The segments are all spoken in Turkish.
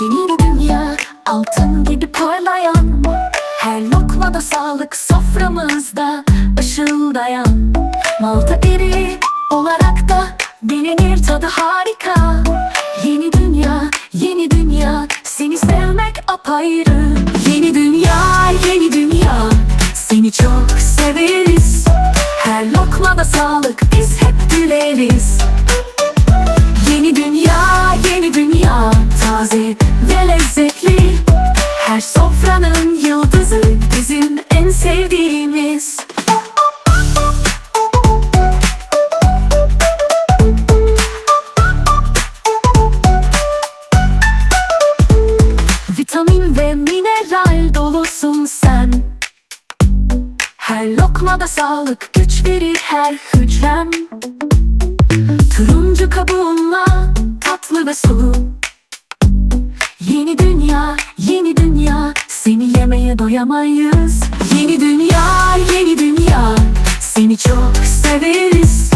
Yeni bir dünya Altın gibi parlayan. Her lokmada sağlık soframızda ışıldayan. Malta eri olarak da bilinir tadı harika. Yeni dünya, yeni dünya Seni sevmek apayrı. Yeni dünya, yeni dünya Seni çok severiz. Her lokmada sağlık biz hep güleriz. Taze ve lezzetli. Her sofranın yıldızı Bizim en sevdiğimiz. Vitamin ve mineral dolusun sen. Her lokmada sağlık güç verir her hücrem. Turuncu kabuğunla tatlı ve sulu yeni dünya Seni yemeye doyamayız. Yeni dünya, yeni dünya Seni çok severiz.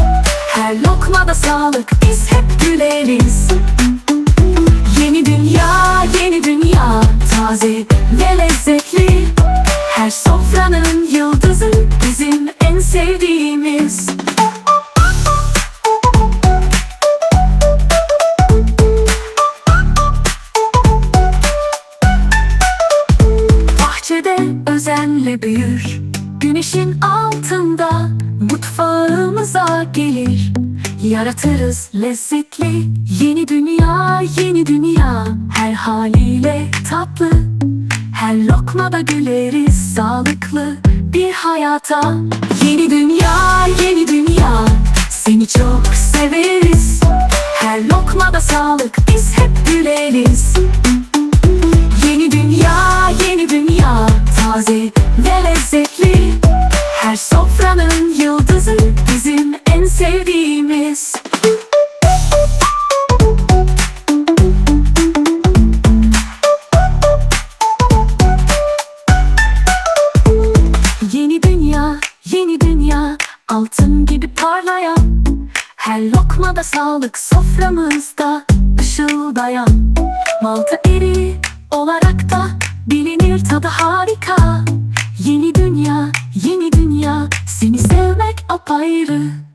Her lokmada sağlık biz hep güleriz. Yeni dünya, yeni dünya Taze ve lezzetli. Her sofranın yıldızı Bizim en sevdiğimiz özenle büyür. Güneşin altında mutfağımıza gelir. Yaratırız lezzetli Yeni dünya, yeni dünya. Her haliyle tatlı Her lokmada güleriz Sağlıklı bir hayata. Yeni dünya, yeni dünya Seni çok severiz. Her lokmada sağlık Biz hep güleriz Taze ve lezzetli. Her sofranın yıldızı Bizim en sevdiğimiz. Yeni dünya, yeni dünya Altın gibi parlayan. Her lokmada sağlık soframızda ışıldayan. Malta eri olarak da bilinir tadı harika. Yeni dünya, yeni dünya. Seni sevmek apayrı